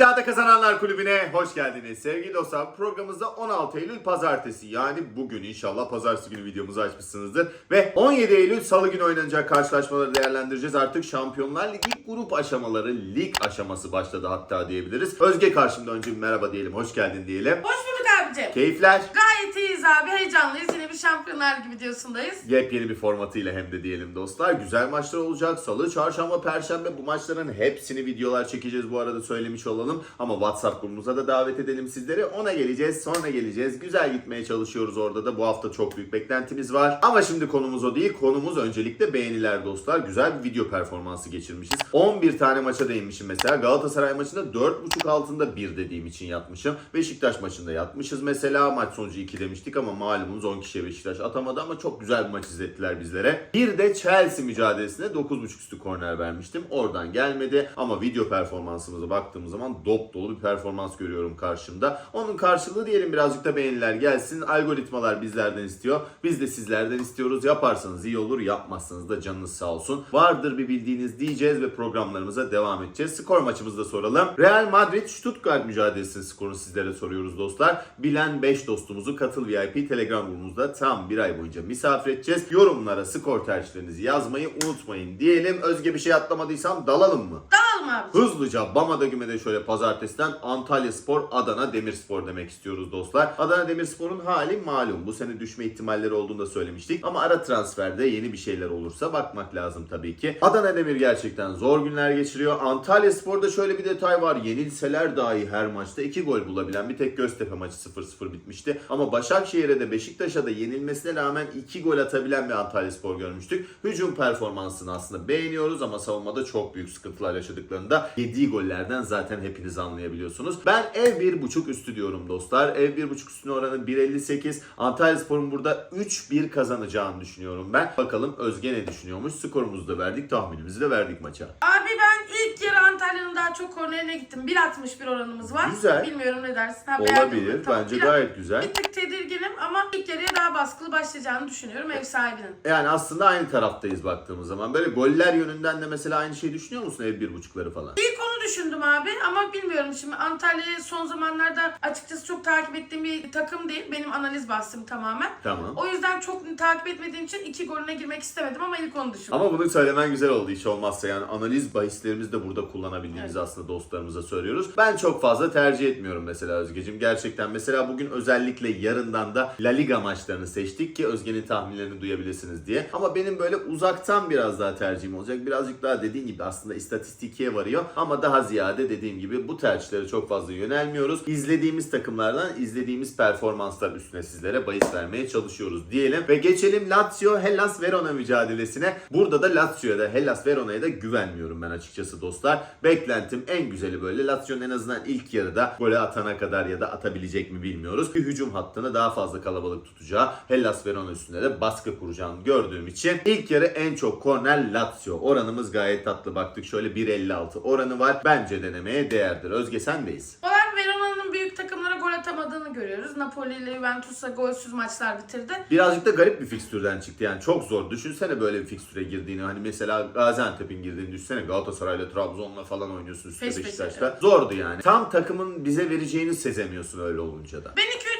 İddiada Kazananlar Kulübü'ne hoş geldiniz. Sevgili dostlar programımızda 16 Eylül Pazartesi yani bugün inşallah Pazartesi günü videomuzu açmışsınızdır. Ve 17 Eylül Salı günü oynanacak karşılaşmaları değerlendireceğiz. Artık Şampiyonlar Ligi grup aşamaları, lig aşaması başladı hatta diyebiliriz. Özge karşımda önce bir merhaba diyelim, hoş geldin diyelim. Hoş bulduk abicim. Keyifler. Gayet iyiyiz abi. Heyecanlıyız. Yine bir Şampiyonlar Ligi videosundayız. Yepyeni bir formatıyla hem de diyelim dostlar. Güzel maçlar olacak. Salı, çarşamba, perşembe bu maçların hepsini videolar çekeceğiz bu arada söylemiş olalım. Ama WhatsApp grubumuza da davet edelim sizleri. Ona geleceğiz, sonra geleceğiz. Güzel gitmeye çalışıyoruz orada da. Bu hafta çok büyük beklentimiz var. Ama şimdi konumuz o değil. Konumuz öncelikle beğeniler dostlar. Güzel bir video performansı geçirmişiz. 11 tane maça değinmişim mesela. Galatasaray maçında 4.5 altında 1 dediğim için yatmışım. Beşiktaş maçında yatmışız mesela. Maç sonucu 2 demiştik ama malumunuz 10 kişiye Beşiktaş atamadı ama çok güzel bir maç izlettiler bizlere. Bir de Chelsea mücadelesinde 9.5 üstü korner vermiştim. Oradan gelmedi ama video performansımıza baktığımız zaman dop dolu bir performans görüyorum karşımda. Onun karşılığı diyelim birazcık da beğeniler gelsin. Algoritmalar bizlerden istiyor. Biz de sizlerden istiyoruz. Yaparsanız iyi olur, yapmazsanız da canınız sağ olsun. Vardır bir bildiğiniz diyeceğiz ve programlarımıza devam edeceğiz. Skor maçımızı da soralım. Real Madrid Stuttgart mücadelesinin skorunu sizlere soruyoruz dostlar. Bilen 5 dostumuzu Katıl VIP Telegram grubumuzda tam bir ay boyunca misafir edeceğiz. Yorumlara skor tercihlerinizi yazmayı unutmayın diyelim. Özge bir şey atlamadıysam dalalım mı? Dağılma abi. Hızlıca Bama'da Güme'de şöyle pazartesiden Antalya Spor, Adana Demirspor demek istiyoruz dostlar. Adana Demirspor'un hali malum. Bu sene düşme ihtimalleri olduğunu da söylemiştik. Ama ara transferde yeni bir şeyler olursa bakmak lazım tabii ki. Adana Demir gerçekten zor günler geçiriyor. Antalya Spor'da şöyle bir detay var. Yenilseler dahi her maçta 2 gol bulabilen bir tek Göztepe maçı 0-0 bitmişti. Ama Başakşehir'e de Beşiktaş'a da yenilmesine rağmen 2 gol atabilen bir Antalya Spor görmüştük. Hücum performansını aslında beğeniyoruz ama savunmada çok büyük sıkıntılar yaşadıklarında yediği gollerden zaten hepiniz anlayabiliyorsunuz. Ben ev 1.5 üstü diyorum dostlar. Ev 1.5 üstüne oranı 1.58. Antalya Spor'un burada 3-1 kazanacağını düşünüyorum ben. Bakalım Özge ne düşünüyormuş? Skorumuzu da verdik, tahminimizi de verdik maça. Abi ben ilk yarı Antalya'nın daha çok kornerine gittim. 1.61 oranımız var. Güzel. Bilmiyorum ne dersin. Ha, beğendin Olabilir. Tamam, Bence bir- gayet güzel. Bir tık tedirginim ama ilk yarıya daha baskılı başlayacağını düşünüyorum ev sahibinin. Yani aslında aynı taraftayız baktığımız zaman. Böyle goller yönünden de mesela aynı şeyi düşünüyor musun ev 1.5'ları falan? İlk onu düşündüm abi ama bilmiyorum şimdi Antalya'yı son zamanlarda açıkçası çok takip ettiğim bir takım değil. Benim analiz bahsim tamamen. Tamam. O yüzden çok takip etmediğim için iki golüne girmek istemedim ama ilk onu düşündüm. Ama bunu söylemen güzel oldu hiç olmazsa yani analiz bahislerimizi de burada kullanabildiğimizi Evet. aslında dostlarımıza söylüyoruz. Ben çok fazla tercih etmiyorum mesela Özgeciğim. Gerçekten mesela bugün özellikle yarından da La Liga maçlarını seçtik ki Özge'nin tahminlerini duyabilirsiniz diye. Ama benim böyle uzaktan biraz daha tercihim olacak. Birazcık daha dediğin gibi aslında istatistikiye varıyor. Ama daha ziyade dediğim gibi bu tercihlere çok fazla yönelmiyoruz. İzlediğimiz takımlardan izlediğimiz performanslar üstüne sizlere bahis vermeye çalışıyoruz diyelim. Ve geçelim Lazio Hellas Verona mücadelesine. Burada da Lazio'ya da Hellas Verona'ya da güvenmiyorum ben açıkçası dostlar. Beklentim en güzeli böyle. Lazio'nun en azından ilk yarıda gole atana kadar ya da atabilecek mi bilmiyoruz. Bir hücum hattını daha fazla kalabalık tutacağı, Hellas Verona üstünde de baskı kuracağını gördüğüm için ilk yarı en çok korner Lazio. Oranımız gayet tatlı. Baktık şöyle 1.56 oranı var. Bence denemeye değerdir. Özge sendeyiz. Olarak Verona'nın büyük takımlara gol atamadığını görüyoruz. Napoli ile Juventus'a golsüz maçlar bitirdi. Birazcık da garip bir fikstürden çıktı yani çok zor. Düşünsene böyle bir fikstüre girdiğini. Hani mesela Gaziantep'in girdiğini düşünsene Galatasaray'la Trabzon'la falan oynuyorsun üstte Peş peşe, Beşiktaş'ta. Zordu yani. Tam takımın bize vereceğini sezemiyorsun öyle olunca da. Ben 2-3 gole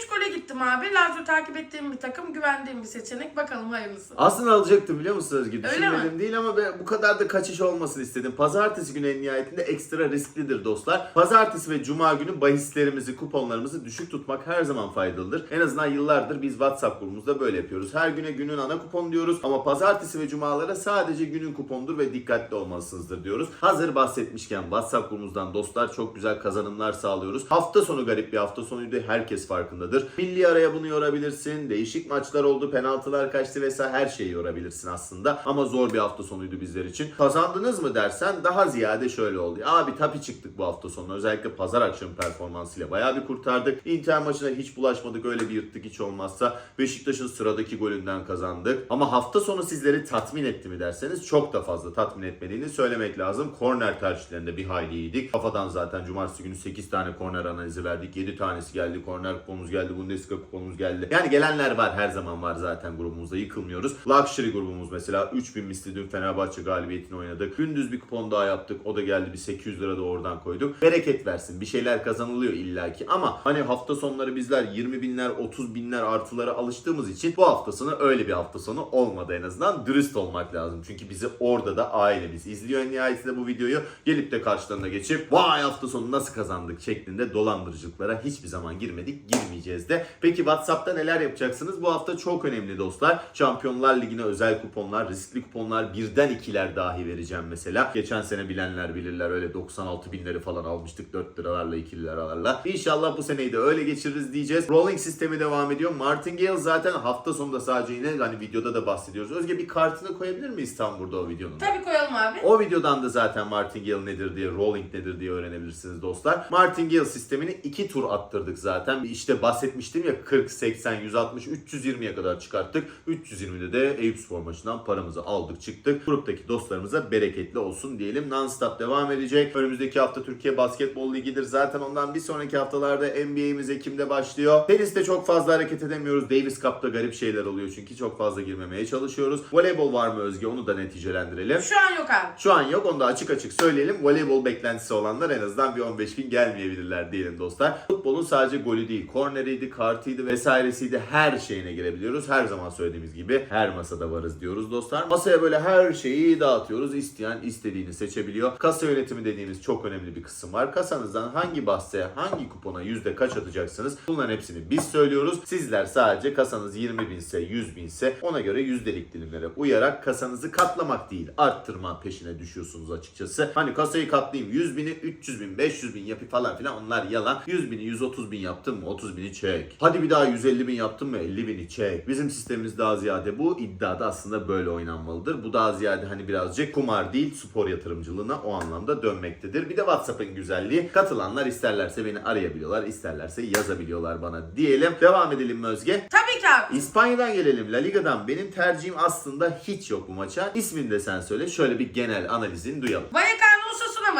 gittim abi. Lazio takip ettiğim bir takım, güvendiğim bir seçenek. Bakalım hayırlısı. Aslında alacaktım biliyor musun Özgür? Öyle Düşünmedim değil ama ben bu kadar da kaçış olmasın istedim. Pazartesi günü en nihayetinde ekstra risklidir dostlar. Pazartesi ve cuma günü bahislerimizi, kuponlarımızı düşük tutmak her zaman faydalıdır. En azından yıllardır biz WhatsApp grubumuzda böyle yapıyoruz. Her güne günün ana kupon diyoruz ama pazartesi ve cumalara sadece günün kupondur ve dikkatli olmalısınızdır diyoruz. Hazır bahsetmişken WhatsApp grubumuzdan dostlar çok güzel kazanımlar sağlıyoruz. Hafta sonu garip bir hafta sonuydu. Herkes farkındadır. Milli araya bunu yorabilirsin. Değişik maçlar oldu. Penaltılar kaçtı vesaire her şeyi yorabilirsin aslında. Ama zor bir hafta sonuydu bizler için. Kazandınız mı dersen daha ziyade şöyle oldu. Abi tapi çıktık bu hafta sonu. Özellikle pazar akşamı performansıyla bayağı bir kurtardık. Inter maçına hiç bulaşmadık. Öyle bir yırttık hiç olmazsa. Beşiktaş'ın sıradaki golünden kazandık. Ama hafta sonu sizleri tatmin etti mi derseniz çok da fazla tatmin etmediğini söylemek lazım. Korner tercihlerinde bir hayli iyiydik. Kafadan zaten cumartesi günü 8 tane korner analizi verdik. 7 tanesi geldi. Korner kuponumuz geldi. Bundesliga Ceska kuponumuz geldi. Yani gelenler var her zaman var zaten grubumuzda yıkılmıyoruz. Luxury grubumuz mesela 3000 misli dün Fenerbahçe galibiyetini oynadık. Gündüz bir kupon daha yaptık. O da geldi bir 800 lira da oradan koyduk. Bereket versin. Bir şeyler kazanılıyor illaki ama hani hafta sonları bizler 20 binler 30 binler artılara alıştığımız için bu hafta sonu öyle bir hafta sonu olmadı en azından. Dürüst olmak lazım. Çünkü bizi orada da ailemiz izliyor en nihayetinde bu videoyu. Gelip de karşılarına geçip vay hafta sonu nasıl kazandık şeklinde dolandırıcılıklara hiçbir zaman girmedik. Girmeyeceğiz de. Peki WhatsApp'ta neler yapacaksınız? Bu hafta çok önemli dostlar. Şampiyonlar Ligi'ne özel kuponlar, riskli kuponlar birden ikiler dahi vereceğim mesela. Geçen sene bilenler bilirler öyle 96 binleri falan almıştık 4 liralarla 2 liralarla. İnşallah bu seneyi de öyle geçiririz diyeceğiz. Rolling sistemi devam ediyor. Martingale zaten hafta sonunda sadece yine hani videoda da bahsediyoruz. Özge bir kartını koyabilir miyiz tam burada o videonun? Tabii koyalım abi. O videodan da zaten Martingale nedir diye, Rolling nedir diye öğrenebilirsiniz dostlar. Martingale sistemini iki tur attırdık zaten. İşte bahsetmiştim ya 40, 80, 160, 320'ye kadar çıkarttık. 320'de de Eyüp Spor maçından paramızı aldık çıktık. Gruptaki dostlarımıza bereketli olsun diyelim. Non-stop devam edecek. Önümüzdeki hafta Türkiye Basketbol Ligi'dir. Zaten ondan bir sonraki haftalarda NBA'miz Ekim'de başlıyor. Teniste çok fazla hareket edemiyoruz. Davis Cup'ta garip şeyler oluyor çünkü çok fazla girmemeye çalışıyoruz. Voleybol var mı Özge? Onu da neticelendirelim. Şu an yok abi. Şu an yok onu da açık açık söyleyelim. Voleybol beklentisi olanlar en azından bir 15 gün gelmeyebilirler diyelim dostlar. Futbolun sadece golü değil, korneriydi, kartıydı vesairesiydi her şeyine girebiliyoruz. Her zaman söylediğimiz gibi her masada varız diyoruz dostlar. Masaya böyle her şeyi dağıtıyoruz. İsteyen istediğini seçebiliyor. Kasa yönetimi dediğimiz çok önemli bir kısım var. Kasanızdan hangi bahseye, hangi kupona yüzde kaç atacaksınız? Bunların hepsini biz söylüyoruz. Sizler sadece kasanız 20 binse, 100 binse ona göre yüzdelik dilimlere uyarak kasanızı katlamak değil, arttırma peşine düşüyorsunuz açıkçası. Hani kasayı katlayayım 100 bini 300 bin, 500 bin yapayım falan filan onlar yalan. 100 bini 130 bin yaptın mı 30 bini çek. Hadi bir daha 150 bin yaptın mı 50 bini çek. Bizim sistemimiz daha ziyade bu. iddiada aslında böyle oynanmalıdır. Bu daha ziyade hani birazcık kumar değil spor yatırımcılığına o anlamda dönmektedir. Bir de WhatsApp'ın güzelliği katılanlar isterlerse beni arayabiliyorlar, isterlerse yazabiliyorlar bana diyelim. Devam edelim mi Özge? Tabii ki abi. İspanya'dan gelelim. La Liga'dan benim tercihim aslında hiç yok bu maça. İsmini de sen söyle. Şöyle bir genel analizini duyalım. Vallecano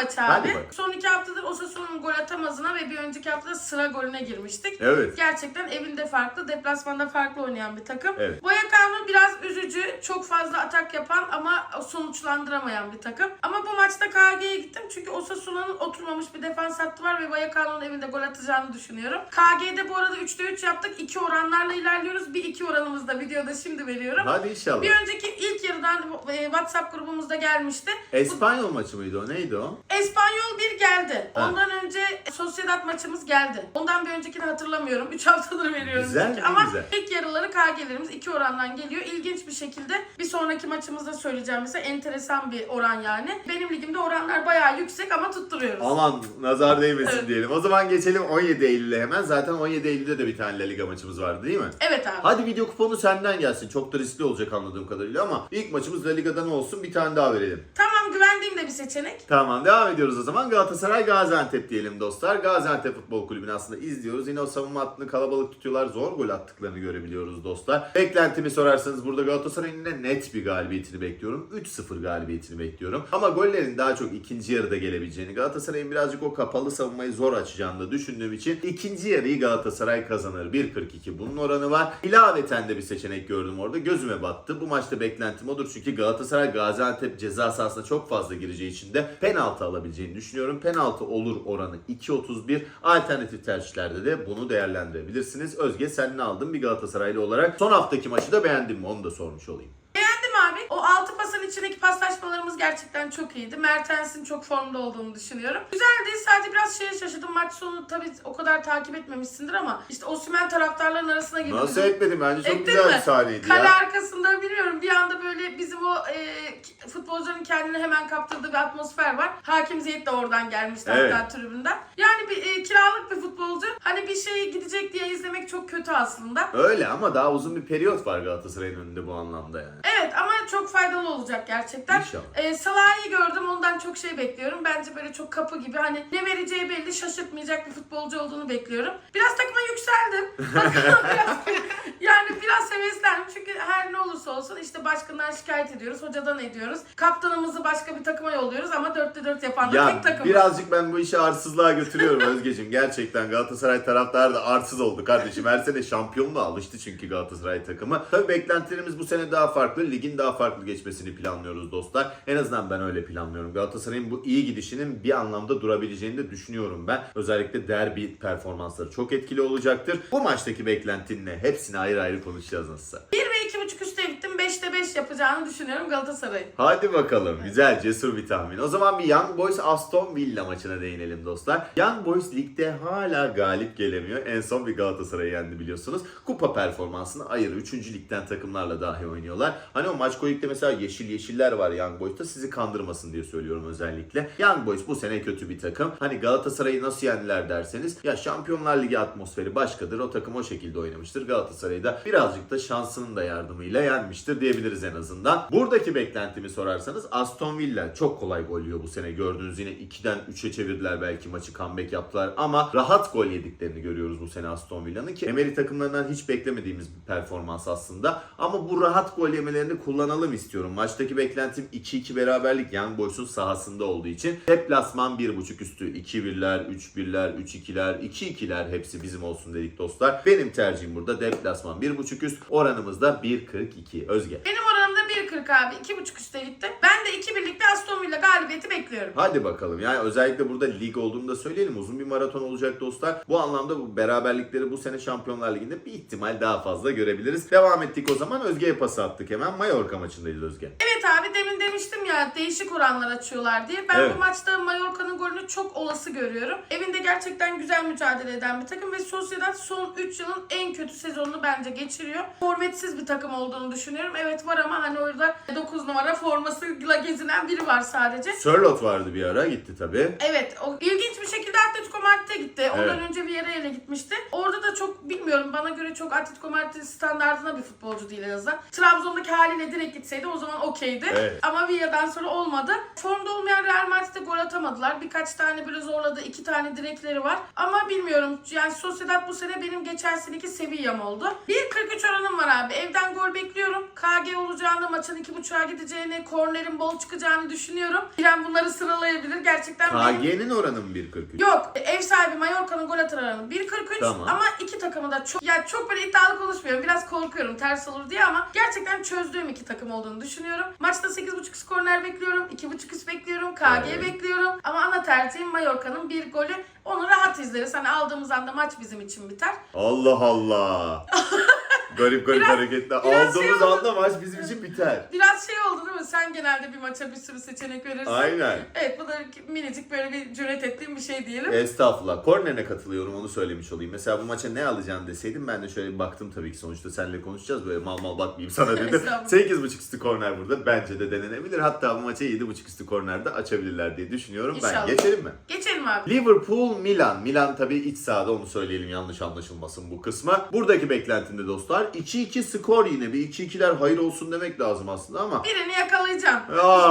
Maçı Hadi abi. bakalım. Son iki haftadır Osasuna'nın gol atamazına ve bir önceki hafta sıra golüne girmiştik. Evet. Gerçekten evinde farklı, deplasmanda farklı oynayan bir takım. Evet. Vallecano biraz üzücü, çok fazla atak yapan ama sonuçlandıramayan bir takım. Ama bu maçta KG'ye gittim çünkü Osasuna'nın oturmamış bir defans hattı var ve Vallecano'nun evinde gol atacağını düşünüyorum. KG'de bu arada 3'te 3 yaptık. 2 oranlarla ilerliyoruz. Bir iki oranımız da videoda şimdi veriyorum. Hadi inşallah. Bir önceki ilk yarıdan e, WhatsApp grubumuzda gelmişti. Bu- Espanyol maçı mıydı o? Neydi o? Espanyol bir geldi. Ha. Ondan önce Sociedad maçımız geldi. Ondan bir öncekini hatırlamıyorum. 3 haftadır veriyorum. Güzel, çünkü. Ama güzel. ilk yarıları KG'lerimiz iki orandan geliyor. İlginç bir şekilde bir sonraki maçımızda söyleyeceğim mesela enteresan bir oran yani. Benim ligimde oranlar bayağı yüksek ama tutturuyoruz. Aman nazar değmesin Evet. diyelim. O zaman geçelim 17 Eylül'e hemen. Zaten 17 Eylül'de de bir tane La Liga maçımız vardı değil mi? Evet abi. Hadi video kuponu senden gelsin. Çok da riskli olacak anladığım kadarıyla ama ilk maçımız La Liga'dan olsun. Bir tane daha verelim. Tamam güvendiğim de bir seçenek. Tamam devam ediyoruz o zaman. Galatasaray Gaziantep diyelim dostlar. Gaziantep Futbol Kulübü'nü aslında izliyoruz. Yine o savunma hattını kalabalık tutuyorlar. Zor gol attıklarını görebiliyoruz dostlar. Beklentimi sorarsanız burada Galatasaray'ın yine net bir galibiyetini bekliyorum. 3-0 galibiyetini bekliyorum. Ama gollerin daha çok ikinci yarıda gelebileceğini, Galatasaray'ın birazcık o kapalı savunmayı zor açacağını da düşündüğüm için ikinci yarıyı Galatasaray kazanır. 1.42 bunun oranı var. İlaveten de bir seçenek gördüm orada. Gözüme battı. Bu maçta beklentim odur. Çünkü Galatasaray Gaziantep ceza sahasına çok fazla gireceği için de penaltı alabileceğini düşünüyorum. Penaltı olur oranı 2.31. Alternatif tercihlerde de bunu değerlendirebilirsiniz. Özge sen ne aldın bir Galatasaraylı olarak? Son haftaki maçı da beğendin mi? Onu da sormuş olayım. Beğendim abi. O altı pasın içindeki paslaşmalarımız gerçekten çok iyiydi. Mertens'in çok formda olduğunu düşünüyorum. Güzeldi. Sadece biraz şeye şaşırdım. Maç sonu tabii o kadar takip etmemişsindir ama işte Osimhen taraftarların arasına girdi. Nasıl etmedim? Bence çok Ettin güzel mi? bir sahneydi Kale ya. arkasında bilmiyorum bir anda böyle bizim o e, futbolcuların kendini hemen kaptırdığı bir atmosfer var. Hakim Ziyech de oradan gelmişti Evet. hatta tribünden. Yani bir e, kiralık bir futbolcu. Hani bir şey gidecek diye izlemek çok kötü aslında. Öyle ama daha uzun bir periyot var Galatasaray'ın önünde bu anlamda yani. Evet ama çok faydalı olacak gerçekten. İnşallah. Ee, Salah'ı gördüm ondan çok şey bekliyorum. Bence böyle çok kapı gibi hani ne vereceği belli şaşırtmayacak bir futbolcu olduğunu bekliyorum. Biraz takıma yükseldim. Bakalım biraz, yani biraz heveslendim çünkü her ne olursa olsun işte işte başkandan şikayet ediyoruz, hocadan ediyoruz. Kaptanımızı başka bir takıma yolluyoruz ama 4'te 4 yapan da Ya tek takım. birazcık ben bu işi arsızlığa götürüyorum Özgeciğim. Gerçekten Galatasaray taraftarı da arsız oldu kardeşim. Her sene şampiyonluğa alıştı çünkü Galatasaray takımı. Tabii beklentilerimiz bu sene daha farklı. Ligin daha farklı geçmesini planlıyoruz dostlar. En azından ben öyle planlıyorum. Galatasaray'ın bu iyi gidişinin bir anlamda durabileceğini de düşünüyorum ben. Özellikle derbi performansları çok etkili olacaktır. Bu maçtaki beklentin ne? Hepsini ayrı ayrı konuşacağız nasılsa. 1 ve 2.5 üste gittim. 5'te 5 yapacağını düşünüyorum Galatasaray'ın. Hadi bakalım. Güzel, cesur bir tahmin. O zaman bir Young Boys Aston Villa maçına değinelim dostlar. Young Boys ligde hala galip gelemiyor. En son bir Galatasaray'ı yendi biliyorsunuz. Kupa performansını ayır. 3. ligden takımlarla dahi oynuyorlar. Hani o maç koyukta mesela yeşil yeşiller var Young Boys'ta. Sizi kandırmasın diye söylüyorum özellikle. Young Boys bu sene kötü bir takım. Hani Galatasaray'ı nasıl yendiler derseniz. Ya Şampiyonlar Ligi atmosferi başkadır. O takım o şekilde oynamıştır. Galatasaray'ı da birazcık da şansının da yardımıyla yenmiştir diyebiliriz en azından. Buradaki beklentimi sorarsanız Aston Villa çok kolay gol yiyor bu sene. Gördüğünüz yine 2'den 3'e çevirdiler belki maçı comeback yaptılar ama rahat gol yediklerini görüyoruz bu sene Aston Villa'nın ki Emery takımlarından hiç beklemediğimiz bir performans aslında. Ama bu rahat gol yemelerini kullanalım istiyorum. Maçtaki beklentim 2-2 beraberlik Young Boys'un sahasında olduğu için deplasman 1.5 üstü 2-1'ler, 3-1'ler, 3-2'ler, 2-2'ler hepsi bizim olsun dedik dostlar. Benim tercihim burada deplasman 1.5 üst oranımız da 1.42 Özge. Benim oranım da 1.40 abi. 2.5 üste gitti. Ben de 2 bir Aston Villa galibiyeti bekliyorum. Hadi bakalım. Yani özellikle burada lig olduğunu da söyleyelim. Uzun bir maraton olacak dostlar. Bu anlamda bu beraberlikleri bu sene Şampiyonlar Ligi'nde bir ihtimal daha fazla görebiliriz. Devam ettik o zaman. Özge'ye pas attık hemen. Mallorca maçındayız Özge. Evet abi demin demiştim ya değişik oranlar açıyorlar diye. Ben Evet. bu maçta Mallorca'nın golünü çok olası görüyorum. Evinde gerçekten güzel mücadele eden bir takım ve Sociedad son 3 yılın en kötü sezonunu bence geçiriyor. Forvetsiz bir takım olduğunu düşünüyorum. Evet var ama hani orada 9 numara formasıyla gezinen biri var sadece. Sörlot vardı bir ara. Gitti tabii. Evet, o ilginç bir şekilde Atletico Madrid'e gitti. Ondan Evet. önce Villarreal'e gitmişti. Orada da çok bilmiyorum bana göre çok Atletico Madrid standartına bir futbolcu değil en azından. Trabzon'daki haliyle direkt gitseydi o zaman okeydi. Evet. Ama Villa'dan sonra olmadı. Formda olmayan Real Madrid'de gol atamadılar. Birkaç tane böyle zorladı. iki tane direkleri var. Ama bilmiyorum. Yani Sociedad bu sene benim geçen seneki seviyem oldu. 1.43 oranım var abi. Evden gol bekliyorum. KG olacağını, maçın 2.5'a gideceğini, kornerin bol çıkacağını düşünüyorum. İrem bunları sıralayabilir. Gerçekten benim KG'nin oranı mı 1.43? Yok ev sahibi Mallorca'nın gol atar oranı 1.43 Tamam. ama iki takımı da çok ya çok böyle iddialı konuşmuyorum. Biraz korkuyorum ters olur diye ama gerçekten çözdüğüm iki takım olduğunu düşünüyorum. Maçta 8.5 skorner bekliyorum. 2.5 üst bekliyorum. KG Evet. bekliyorum. Ama ana tercihim Mallorca'nın bir golü. Onu rahat izleriz. Hani aldığımız anda maç bizim için biter. Allah Allah. garip garip Biraz- hareketler. biraz şey Aldığımız oldu. anda maç bizim için biter. Biraz şey oldu değil mi? Sen genelde bir maça bir sürü seçenek verirsin. Aynen. Evet bu da minicik böyle bir cüret ettiğim bir şey diyelim. Estağfurullah. Korner'e katılıyorum onu söylemiş olayım. Mesela bu maça ne alacaksın deseydim ben de şöyle bir baktım tabii ki sonuçta seninle konuşacağız böyle mal mal bakmayayım sana dedim. Estağfurullah. 8.5 üstü korner burada bence de denenebilir. Hatta bu maça 7.5 üstü kornerde açabilirler diye düşünüyorum. İnşallah. Ben geçelim mi? Geçelim abi. Liverpool Milan. Milan tabii iç sahada onu söyleyelim yanlış anlaşılmasın bu kısma. Buradaki beklentimde dostlar 2-2 skor yine. Bir 2-2'ler hayır olsun demek lazım aslında ama. Birini yakalayacağım.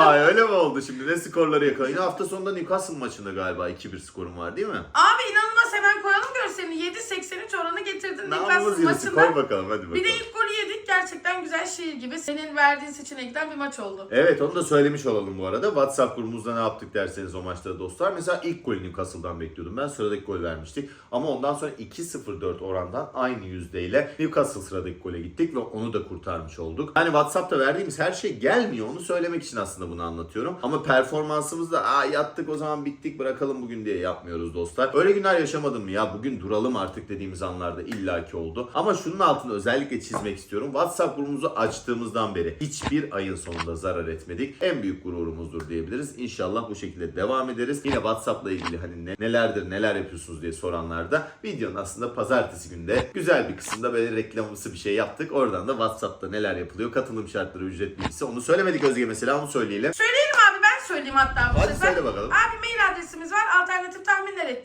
Ay öyle mi oldu şimdi? Ne skorları yakalayın? Hafta sonunda Newcastle maçında galiba 2-1 skorum var değil mi? Abi inanılmaz hemen koyalım görselini. 7.83 oranı getirdin Namımız Newcastle yürüsün. maçında. Koy bakalım hadi bakalım. Bir de ilk golü. Gerçekten güzel şiir gibi. Senin verdiğin seçenekten bir maç oldu. Evet onu da söylemiş olalım bu arada. WhatsApp grubumuzda ne yaptık derseniz o maçta dostlar. Mesela ilk golü Newcastle'dan bekliyordum ben. Sıradaki gol vermiştik. Ama ondan sonra 2-0-4 orandan aynı yüzdeyle Newcastle sıradaki gole gittik ve onu da kurtarmış olduk. Hani WhatsApp'ta verdiğimiz her şey gelmiyor. Onu söylemek için aslında bunu anlatıyorum. Ama performansımızda aa yattık o zaman bittik bırakalım bugün diye yapmıyoruz dostlar. Öyle günler yaşamadım mı ya bugün duralım artık dediğimiz anlarda illaki oldu. Ama şunun altını özellikle çizmek istiyorum. WhatsApp grubumuzu açtığımızdan beri hiçbir ayın sonunda zarar etmedik. En büyük gururumuzdur diyebiliriz. İnşallah bu şekilde devam ederiz. Yine WhatsApp'la ilgili hani ne- nelerdir neler yapıyorsunuz diye soranlar da videonun aslında pazartesi günde güzel bir kısımda böyle reklamımsı bir şey yaptık. Oradan da WhatsApp'ta neler yapılıyor, katılım şartları, ücret bilgisi onu söylemedik Özge mesela onu söyleyelim. Ben söyleyeyim hatta bu Hadi sefer. söyle bakalım. Abi mail adresimiz var alternatif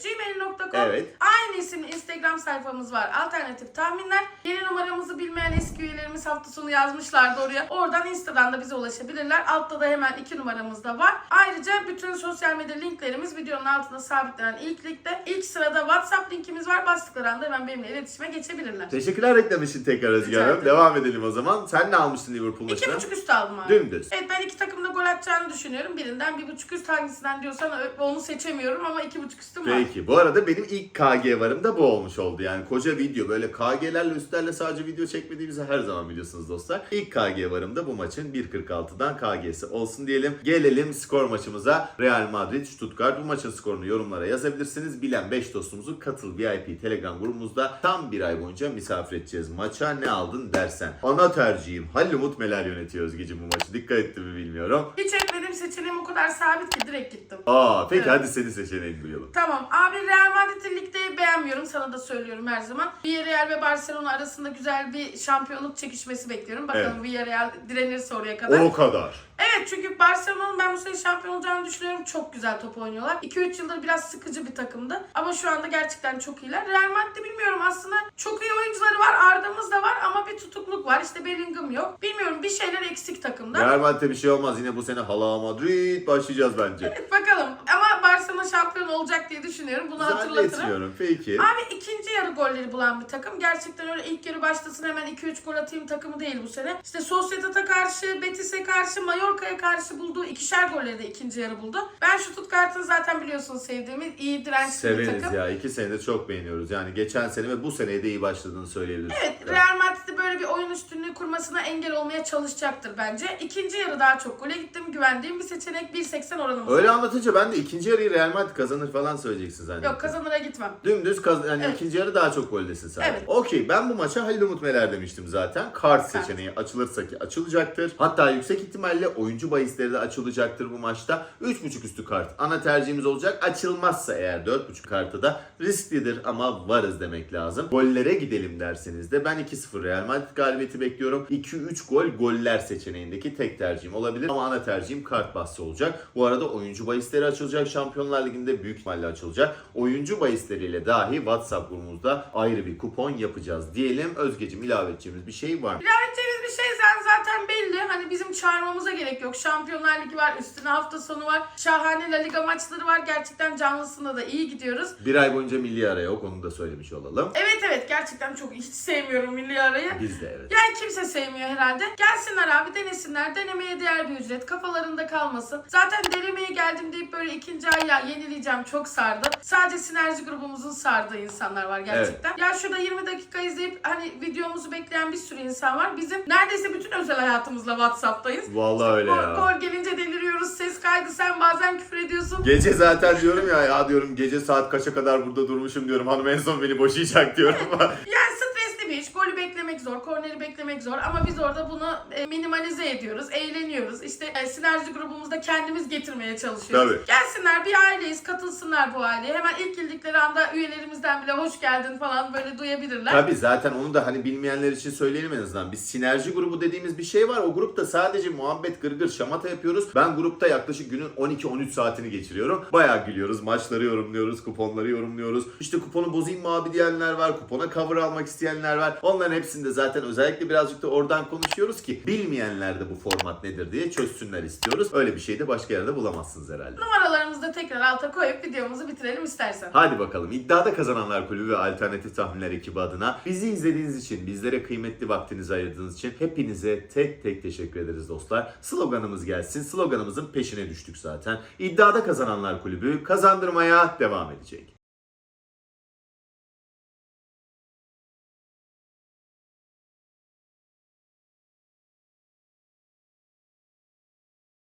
gmail.com Evet. Aynı isimli Instagram sayfamız var alternatif tahminler. Yeni numaramızı bilmeyen eski üyelerimiz hafta sonu yazmışlardı oraya. Oradan Insta'dan da bize ulaşabilirler. Altta da hemen iki numaramız da var. Ayrıca bütün sosyal medya linklerimiz videonun altında sabitlenen ilk linkte. İlk sırada WhatsApp linkimiz var. Bastıkları anda hemen benimle iletişime geçebilirler. Teşekkürler reklam için tekrar Özge Rica Hanım. ederim. Devam edelim o zaman. Sen ne almıştın Liverpool İki maçına? buçuk üst aldım abi. Dümdüz. Evet ben iki takımda gol atacağını düşünüyorum. Birinden bir buçuk üst hangisinden diyorsan onu seçemiyorum ama iki buçuk üstüm var. Peki. Bu arada benim ilk KG varım da bu olmuş oldu. Yani koca video böyle KG'lerle üstlerle sadece video çekmediğimizi her zaman biliyorsunuz dostlar. İlk KG varım da bu maçın 1.46'dan KG'si olsun diyelim. Gelelim skor maçımıza. Real Madrid Stuttgart. Bu maçın skorunu yorumlara yazabilirsiniz. Bilen 5 dostumuzu katıl VIP Telegram grubumuzda tam bir ay boyunca misafir edeceğiz. Maça ne aldın dersen. Ana tercihim Halil Umut Meler yönetiyor Özgeciğim bu maçı. Dikkat etti mi bilmiyorum. Hiç etmediğim seçeneğim o kadar sabit ki direkt gittim. Aa peki Evet. hadi senin seçeneğini duyalım. Tamam abi Real Madrid'i ligde beğenmiyorum sana da söylüyorum her zaman. Villarreal ve Barcelona arasında güzel bir şampiyonluk çekişmesi bekliyorum. Bakalım Villarreal direnirse oraya kadar. O kadar. Evet çünkü Barcelona'nın ben bu sene şampiyon olacağını düşünüyorum. Çok güzel top oynuyorlar. 2-3 yıldır biraz sıkıcı bir takımdı. Ama şu anda gerçekten çok iyiler. Real Madrid bilmiyorum aslında çok iyi oyuncuları var. Arda'mız da var ama bir tutukluk var. İşte Bellingham yok. Bilmiyorum bir şeyler eksik takımda. Real Madrid'e bir şey olmaz. Yine bu sene Hala Madrid başlayacağız bence. Evet, Bakalım. Ama Barcelona şampiyon olacak diye düşünüyorum. Bunu hatırlatırım. Peki. Abi ikinci yarı golleri bulan bir takım. Gerçekten öyle ilk yarı başlasın hemen 2-3 gol atayım takımı değil bu sene. İşte Sociedad'a karşı, Betis'e karşı, Mallorca'ya karşı bulduğu ikişer golleri de ikinci yarı buldu. Ben şu Stuttgart'ın zaten biliyorsunuz sevdiğimi iyi dirençli bir Severiz takım. ya. İki senedir çok beğeniyoruz. Yani geçen sene ve bu seneye de iyi başladığını söyleyebiliriz. Evet, Real Madrid'i böyle bir oyun üstünlüğü kurmasına engel olmaya çalışacaktır bence. İkinci yarı daha çok gole gittim. Güvendiğim bir seçenek 1.80 oranımız. Öyle var. anlatınca ben de ikinci yarıyı Real Madrid kazanır falan söyleyeceksin zannettim. Yok kazanıra gitmem. Dümdüz kaz yani Evet. ikinci yarı daha çok goldesin sen. Evet. Okey ben bu maça Halil Umut Meler demiştim zaten. Kart. seçeneği açılırsa ki açılacaktır. Hatta yüksek ihtimalle oyuncu bahisleri de açılacaktır bu maçta. 3.5 üstü kart ana tercihimiz olacak. Açılmazsa eğer 4.5 kartı da risklidir ama varız demek lazım. Gollere gidelim derseniz de ben 2-0 Real Madrid galibiyeti bekliyorum. 2-3 gol goller seçeneğindeki tek tercihim olabilir ama ana tercihim kart bahsi olacak. Bu arada oyuncu bahisleri açılacak. Şampiyonlar Ligi'nde büyük ihtimalle açılacak. Oyuncu bahisleriyle dahi WhatsApp grubumuzda ayrı bir kupon yapacağız diyelim. Özgecim ilave edeceğimiz bir şey var mı? İlave edeceğimiz bir şey zaten, belli. Hani bizim çağırmamıza gerek yok. Şampiyonlar Ligi var, üstüne hafta sonu var. Şahane La Liga maçları var. Gerçekten canlısında da iyi gidiyoruz. Bir ay boyunca milli ara yok onu da söylemiş olalım. Evet evet gerçekten çok hiç sevmiyorum milli arayı. Biz de evet. Yani kimse sevmiyor herhalde. Gelsinler abi denesinler. Denemeye değer bir ücret. Kafalarında kalmasın. Zaten denemeye geldim deyip böyle ikinci ay ya yenileyeceğim çok sardı. Sadece sinerji grubumuzun sardığı insanlar var gerçekten. Ya şurada 20 dakika izleyip hani videomuzu bekleyen bir sürü insan var. Bizim neredeyse bütün özel hayatımızla WhatsApp'tayız. Vallahi öyle ya. gol gelince deliriyoruz. Ses kaydı sen bazen küfür ediyorsun. Gece zaten diyorum ya ya diyorum gece saat kaça kadar burada durmuşum diyorum hanım en son beni boşayacak diyorum. Yani stresli bir iş. Golü beklemek zor, korneri beklemek zor ama biz orada bunu e, minimalize ediyoruz, eğleniyoruz. İşte e, sinerji grubumuzda kendimiz getirmeye çalışıyoruz. Tabii. Gelsinler bir aileyiz, katılsınlar bu aileye. Hemen ilk girdikleri anda üyelerimizden bile hoş geldin falan böyle duyabilirler. Tabii zaten onu da hani bilmeyenler için söyleyelim en azından. Biz sinerji grubu dediğimiz bir şey var. O grupta sadece muhabbet gırgır şamata yapıyoruz. Ben grupta yaklaşık günün 12-13 saatini geçiriyorum. Bayağı gülüyoruz. Maçları yorumluyoruz. Kuponları yorumluyoruz. İşte kuponu bozayım mı abi diyenler var. Kupona cover almak isteyenler var. Onların hepsinde zaten özellikle birazcık da oradan konuşuyoruz ki bilmeyenler de bu format nedir diye çözsünler istiyoruz. Öyle bir şey de başka yerde bulamazsınız herhalde. Numaralarımızı da tekrar alta koyup videomuzu bitirelim istersen. Hadi bakalım iddiada kazananlar kulübü ve alternatif tahminler ekibi adına bizi izlediğiniz için, bizlere kıymetli vaktinizi ayırdığınız için hepinize tek tek teşekkür ederiz dostlar. Sloganımız gelsin. Sloganımızın peşine düştük zaten. İddiada kazananlar kulübü kazandırmaya devam edecek.